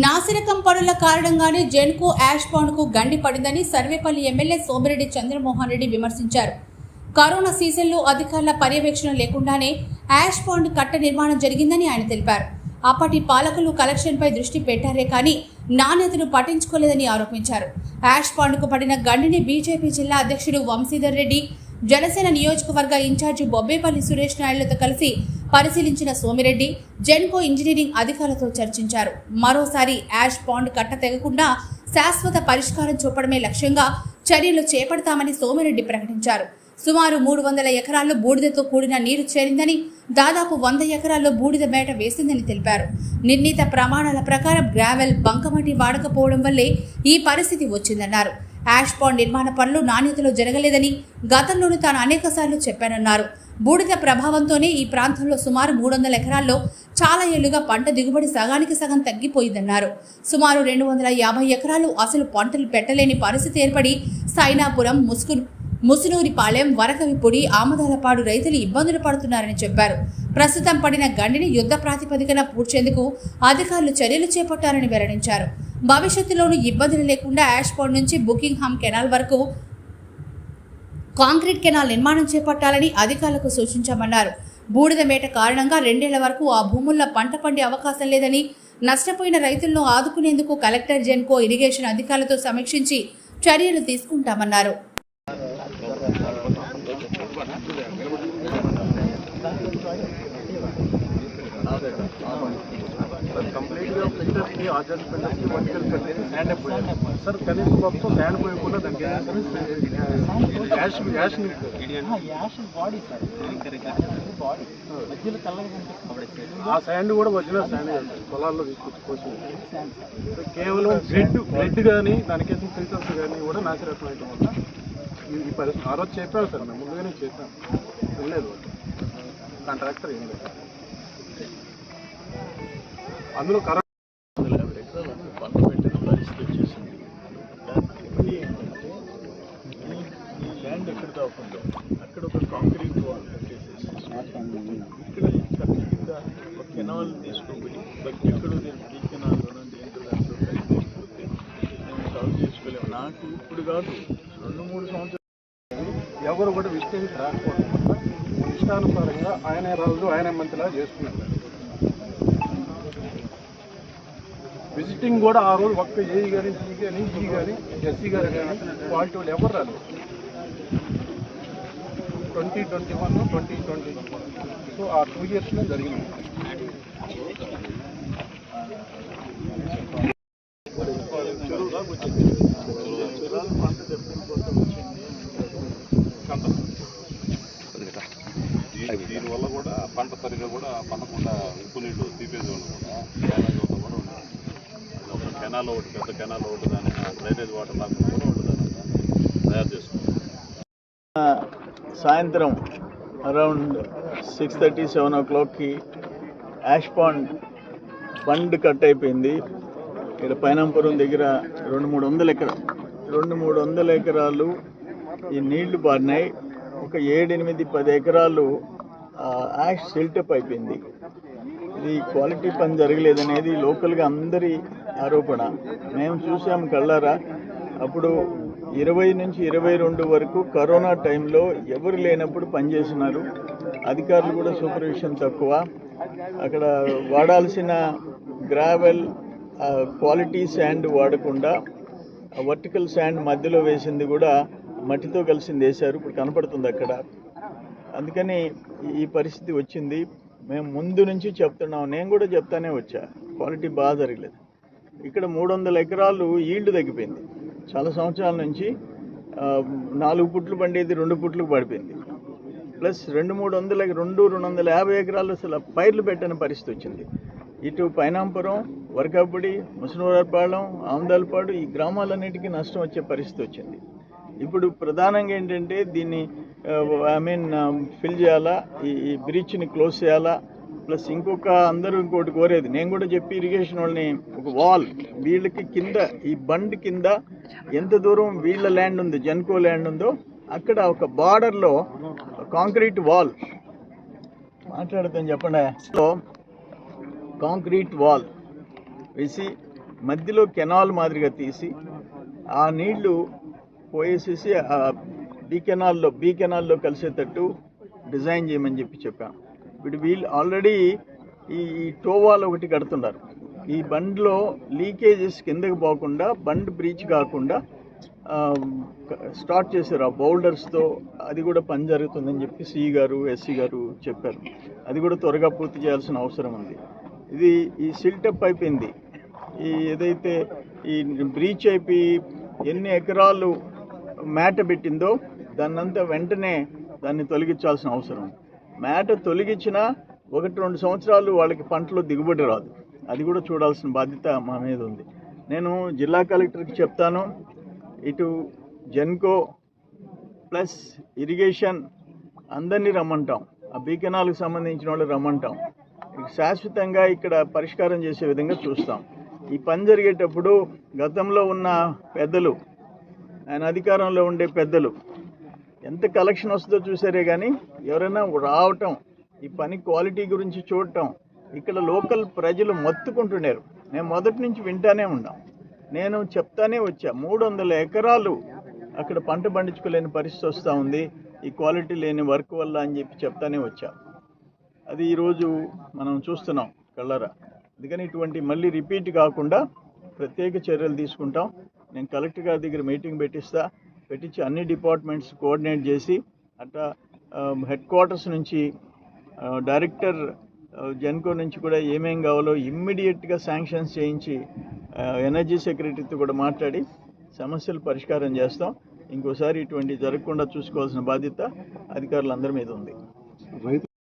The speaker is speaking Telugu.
నాసిరకం పనుల కారణంగానే జెన్కు యాష్ పాండ్కు గండి పడిందని సర్వేపల్లి ఎమ్మెల్యే సోమిరెడ్డి చంద్రమోహన్ రెడ్డి విమర్శించారు. కరోనా సీజన్లో అధికారుల పర్యవేక్షణ లేకుండానే యాష్ పాండ్ కట్ట నిర్మాణం జరిగిందని ఆయన తెలిపారు. అప్పటి పాలకులు కలెక్షన్పై దృష్టి పెట్టారే కానీ నాణ్యతను పట్టించుకోలేదని ఆరోపించారు. యాష్ పాండ్కు పడిన గండిని బీజేపీ జిల్లా అధ్యక్షుడు వంశీధర్ రెడ్డి జనసేన నియోజకవర్గ ఇన్ఛార్జి బొబ్బేపల్లి సురేష్ నాయుడులతో కలిసి పరిశీలించిన సోమిరెడ్డి జెన్కో ఇంజనీరింగ్ అధికారులతో చర్చించారు. మరోసారి యాష్ పాండ్ కట్ట తెగకుండా శాశ్వత పరిష్కారం చూపడమే లక్ష్యంగా చర్యలు చేపడతామని సోమిరెడ్డి ప్రకటించారు. సుమారు మూడు వందల ఎకరాల్లో బూడిదతో కూడిన నీరు చేరిందని దాదాపు వంద ఎకరాల్లో బూడిద మేట వేసిందని తెలిపారు. నిర్ణీత ప్రమాణాల ప్రకారం గ్రావెల్ బంకమట్టి వాడకపోవడం వల్లే ఈ పరిస్థితి వచ్చిందన్నారు. యాష్ పాండ్ నిర్మాణ పనులు నాణ్యతలో జరగలేదని గతంలోనూ తాను అనేకసార్లు చెప్పానన్నారు. బూడిద ప్రభావంతోనే ఈ ప్రాంతంలో సుమారు మూడు వందల ఎకరాల్లో చాలా ఏళ్ళుగా పంట దిగుబడి సగానికి సగం తగ్గిపోయిందన్నారు. సుమారు రెండు వందల యాభై ఎకరాలు అసలు పంటలు పెట్టలేని పరిస్థితి ఏర్పడి సైనాపురం ముసుగు ముసునూరిపాలెం వరకవిపొడి ఆమదాలపాడు రైతులు ఇబ్బందులు పడుతున్నారని చెప్పారు. ప్రస్తుతం పడిన గండిని యుద్ధ ప్రాతిపదికన పూడ్చేందుకు అధికారులు చర్యలు చేపట్టారని వెల్లడించారు. భవిష్యత్తులోనూ ఇబ్బందులు లేకుండా యాష్ నుంచి బుకింగ్హామ్ కెనాల్ వరకు కాంక్రీట్ కెనాల్ నిర్మాణం చేపట్టాలని అధికారులకు సూచించామన్నారు. బూడిద మేట కారణంగా రెండేళ్ళ వరకు ఆ భూముల్లో పంట పండే అవకాశం లేదని నష్టపోయిన రైతులను ఆదుకునేందుకు కలెక్టర్ జెన్కో ఇరిగేషన్ అధికారులతో సమీక్షించి చర్యలు తీసుకుంటామన్నారు. సార్ కంప్లీట్గా ఫిల్టర్స్కి ఆర్జన్ ఫిల్టర్స్కి వర్టికల్ కట్టేసి శాండ్ పోయారు సార్ కనీసం మొత్తం శాండ్ పోయకుండా దానికి ash ash ash body sir body మధ్యలో తెల్లగా కనిపిస్తుంది ఆ శాండ్ కూడా ఒరిజినల్ శాండ్ పొలాల్లో తీసుకొచ్చి పోసింది కేవలం బ్లడ్ బ్లడ్ కానీ దానికేసిన ఫిల్టర్స్ కానీ కూడా నాసిరకం ఐటమ్ వల్ల ఈ- పరిస్థితి ఆ రోజు చెప్పాను సార్ మేము ముందుగానే చెప్పాను వెళ్ళలేదు. కాంట్రాక్టర్ ఏం లేదు. అందులో ఈ ల్యాండ్ ఎక్కడ కాకుండా అక్కడ ఒక కాంక్రీట్ వాల్ కట్టేసేసి ఇక్కడ కట్ట కింద ఒక కెనాల్ తీసుకోబోయి బట్ ఎక్కడో నేను ఈ కెనాల్లోనో దేంట్లో దాంట్లో కలిపి తీసుకుంటే మేము సాల్వ్ చేసుకోలేము నాకు ఇప్పుడు కాదు రెండు మూడు సంవత్సరాలు ఎవరు కూడా విస్తరించి రాకపోవడం వల్ల ఇష్టానుసారంగా ఆయన రాజు ఆయన మంత్రిలా చేసుకున్నారు విజిటింగ్ కూడా ఆ రోజు ఒక్క ఏఈ కానీ టీ కానీ జీ కానీ ఎస్సీ గారు కానీ క్వాలిటీ వాళ్ళు ఎవరు రాదు twenty twenty one twenty twenty so ఆ టూ ఇయర్స్లో జరిగింది. చెరువు దాకా పంట దెబ్బతిన దీనివల్ల కూడా పంట సరిగా కూడా పండకుండా ఉప్పు నీళ్ళు తీపేది వల్ల కూడా కూడా ఉంది కెనాల్ ఒకటి పెద్ద కెనాల్ ఒకటి దాని డ్రైనేజ్ వాటర్ లాగా కూడా ఉంటుంది తయారు చేసుకుంటాం సాయంత్రం అరౌండ్ సిక్స్ థర్టీ సెవెన్ ఓ క్లాక్కి యాష్ పాండ్ బండ్ కట్ అయిపోయింది. ఇక్కడ పైనంపురం దగ్గర రెండు మూడు వందల ఎకరాలు రెండు మూడు వందల ఎకరాలు ఈ నీళ్ళు పారినాయి. ఒక ఏడెనిమిది పది ఎకరాలు యాష్ సిల్టప్ అయిపోయింది. ఇది క్వాలిటీ పని జరగలేదనేది లోకల్గా అందరి ఆరోపణ. మేము చూసాం కళ్ళారా? అప్పుడు ఇరవై నుంచి ఇరవై రెండు వరకు కరోనా టైంలో ఎవరు లేనప్పుడు పనిచేసినారు అధికారులు కూడా సూపర్విషన్ తక్కువ. అక్కడ వాడాల్సిన గ్రావెల్ క్వాలిటీ శాండ్ వాడకుండా వర్టికల్ శాండ్ మధ్యలో వేసింది కూడా మట్టితో కలిసింది వేశారు. ఇప్పుడు కనపడుతుంది అక్కడ. అందుకని ఈ పరిస్థితి వచ్చింది. మేము ముందు నుంచి చెప్తున్నాం. నేను కూడా చెప్తానే వచ్చా. క్వాలిటీ బాగా జరగలేదు. ఇక్కడ మూడు వందల ఎకరాలు ఈల్డ్ తగ్గిపోయింది. చాలా సంవత్సరాల నుంచి నాలుగు పుట్లు పండేది రెండు పుట్లకు పడిపోయింది. ప్లస్ రెండు మూడు వందల రెండు రెండు వందల యాభై ఎకరాలు అసలు పైర్లు పెట్టని పరిస్థితి వచ్చింది. ఇటు పైనాంపురం వరకాపుడి ముసనూరపాలెం ఆమదాలపాడు ఈ గ్రామాలన్నిటికీ నష్టం వచ్చే పరిస్థితి వచ్చింది. ఇప్పుడు ప్రధానంగా ఏంటంటే దీన్ని ఐ మీన్ ఫిల్ చేయాలా? ఈ ఈ బ్రిడ్జ్ని క్లోజ్ చేయాలా? ప్లస్ ఇంకొక అందరూ ఇంకోటి కోరేది. నేను కూడా చెప్పి ఇరిగేషన్ వాళ్ళని ఒక వాల్ వీళ్ళకి కింద ఈ బండ్ కింద ఎంత దూరం వీళ్ళ ల్యాండ్ ఉంది జన్కో ల్యాండ్ ఉందో అక్కడ ఒక బార్డర్లో కాంక్రీట్ వాల్ మాట్లాడుతాను చెప్పండి. కాంక్రీట్ వాల్ వేసి మధ్యలో కెనాల్ మాదిరిగా తీసి ఆ నీళ్ళు పోయేసేసి ఆ బీ కెనాల్లో బీ కెనాల్లో కలిసేటట్టు డిజైన్ చేయమని చెప్పి చెప్పాను ఇప్పుడు వీళ్ళు ఆల్రెడీ ఈ టోవాలు ఒకటి కడుతున్నారు. ఈ బండ్లో లీకేజెస్ కిందకి పోకుండా బండ్ బ్రీచ్ కాకుండా స్టార్ట్ చేశారు ఆ బౌల్డర్స్తో. అది కూడా పని జరుగుతుందని చెప్పి సిఈ గారు ఎస్సీ గారు చెప్పారు. అది కూడా త్వరగా పూర్తి చేయాల్సిన అవసరం ఉంది. ఇది ఈ సిల్టప్ అయిపోయింది. ఈ ఏదైతే ఈ బ్రీచ్ అయిపోయి ఎన్ని ఎకరాలు మేట పెట్టిందో దాన్నంతా వెంటనే దాన్ని తొలగించాల్సిన అవసరం ఉంది. మేట తొలగించినా ఒకటి రెండు సంవత్సరాలు వాళ్ళకి పంటలో దిగుబడి రాదు. అది కూడా చూడాల్సిన బాధ్యత మా మీద ఉంది. నేను జిల్లా కలెక్టర్కి చెప్తాను ఇటు జెన్కో ప్లస్ ఇరిగేషన్ అందరినీ రమ్మంటాం. ఆ బీకెనాలకు సంబంధించిన వాళ్ళు రమ్మంటాం. శాశ్వతంగా ఇక్కడ పరిష్కారం చేసే విధంగా చూస్తాం. ఈ పని జరిగేటప్పుడు గతంలో ఉన్న పెద్దలు ఆయన అధికారంలో ఉండే పెద్దలు ఎంత కలెక్షన్ వస్తుందో చూసారే కానీ ఎవరైనా రావటం ఈ పని క్వాలిటీ గురించి చూడటం ఇక్కడ లోకల్ ప్రజలు మత్తుకుంటున్నారు. నేను మొదటి నుంచి వింటానే ఉన్నాం. నేను చెప్తానే వచ్చా మూడు వందల ఎకరాలు అక్కడ పంట పండించుకోలేని పరిస్థితి వస్తూ ఉంది. ఈ క్వాలిటీ లేని వర్క్ వల్ల అని చెప్పి చెప్తానే వచ్చా. అది ఈరోజు మనం చూస్తున్నాం కళ్ళరా. అందుకని ఇటువంటి మళ్ళీ రిపీట్ కాకుండా ప్రత్యేక చర్యలు తీసుకుంటాం. నేను కలెక్టర్ గారి దగ్గర మీటింగ్ పెట్టిస్తా. పెట్టించి అన్ని డిపార్ట్మెంట్స్ కోఆర్డినేట్ చేసి అట్లా హెడ్ క్వార్టర్స్ నుంచి డైరెక్టర్ జెన్కో నుంచి కూడా ఏమేం కావాలో ఇమ్మీడియట్గా శాంక్షన్స్ చేయించి ఎనర్జీ సెక్రటరీతో కూడా మాట్లాడి సమస్యలు పరిష్కారం చేస్తాం. ఇంకోసారి ఇటువంటి జరగకుండా చూసుకోవాల్సిన బాధ్యత అధికారులందరి మీద ఉంది.